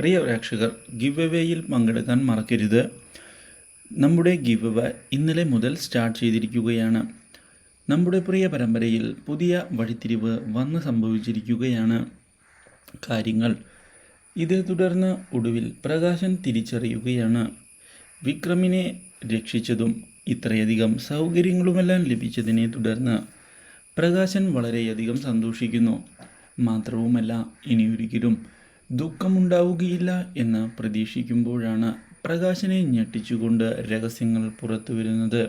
പ്രിയ പ്രേക്ഷകർ ഗിവ് എവേയിൽ പങ്കെടുക്കാൻ മറക്കരുത്. നമ്മുടെ ഗിവ് എവേ ഇന്നലെ മുതൽ സ്റ്റാർട്ട് ചെയ്തിരിക്കുകയാണ്. നമ്മുടെ പ്രിയ പരമ്പരയിൽ പുതിയ വഴിത്തിരിവ് വന്ന് സംഭവിച്ചിരിക്കുകയാണ്. കാര്യങ്ങൾ. ഇതേ തുടർന്ന് ഒടുവിൽ പ്രകാശൻ തിരിച്ചറിയുകയാണ്. വിക്രമിനെ രക്ഷിച്ചതും ഇത്രയധികം സൗകര്യങ്ങളുമെല്ലാം ലഭിച്ചതിനെ തുടർന്ന് പ്രകാശൻ വളരെയധികം സന്തോഷിക്കുന്നു. മാത്രവുമല്ല ഇനിയൊരിക്കലും ദുഃഖമുണ്ടാവുകയില്ല എന്ന് പ്രതീക്ഷിക്കുമ്പോഴാണ് പ്രകാശനെ ഞെട്ടിച്ചുകൊണ്ട് രഹസ്യങ്ങൾ പുറത്തു വരുന്നത്.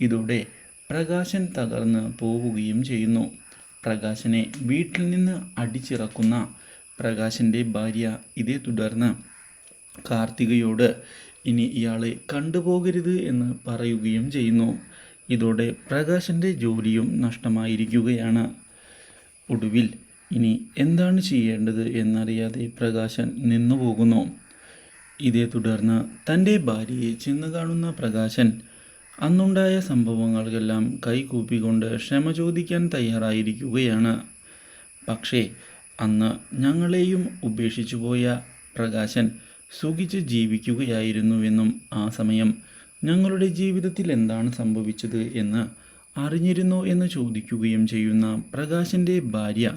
ഇതോടെ പ്രകാശൻ തകർന്ന് പോവുകയും ചെയ്യുന്നു. പ്രകാശനെ വീട്ടിൽ നിന്ന് അടിച്ചിറക്കുന്ന പ്രകാശന്റെ ഭാര്യ ഇതേ തുടർന്ന് കാർത്തികയോട് ഇനി ഇയാളെ കണ്ടുപോകരുത് എന്ന് പറയുകയും ചെയ്യുന്നു. ഇതോടെ പ്രകാശന്റെ ജോലിയും നഷ്ടമായിരിക്കുകയാണ്. ഒടുവിൽ ഇനി എന്താണ് ചെയ്യേണ്ടത് എന്നറിയാതെ പ്രകാശൻ നിന്നുപോകുന്നു ഇതേ തുടർന്ന് തന്റെ ഭാര്യയെ ചെന്ന് കാണുന്ന പ്രകാശൻ അന്നുണ്ടായ സംഭവങ്ങൾക്കെല്ലാം കൈകൂപ്പിക്കൊണ്ട് ക്ഷമ ചോദിക്കാൻ തയ്യാറായിരിക്കുകയാണ്. പക്ഷേ അന്ന് ഞങ്ങളെയും ഉപേക്ഷിച്ചു പോയ പ്രകാശൻ സുഖിച്ച് ജീവിക്കുകയായിരുന്നുവെന്നും ആ സമയം ഞങ്ങളുടെ ജീവിതത്തിൽ എന്താണ് സംഭവിച്ചത് എന്ന് അറിഞ്ഞിരുന്നോ എന്ന് ചോദിക്കുകയും ചെയ്യുന്ന പ്രകാശന്റെ ഭാര്യ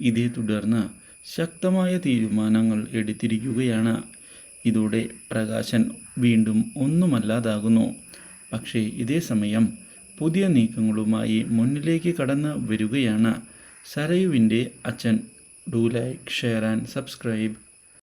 ഇതേ തുടർന്ന് ശക്തമായ തീരുമാനങ്ങൾ എടുത്തിരിക്കുകയാണ്. ഇതോടെ പ്രകാശൻ വീണ്ടും ഒന്നുമല്ലാതാകുന്നു. പക്ഷേ ഇതേ സമയം പുതിയ നീക്കങ്ങളുമായി മുന്നിലേക്ക് കടന്ന് വരികയാണ്. സരയുവിന്റെ അച്ഛൻ. Do like share and subscribe.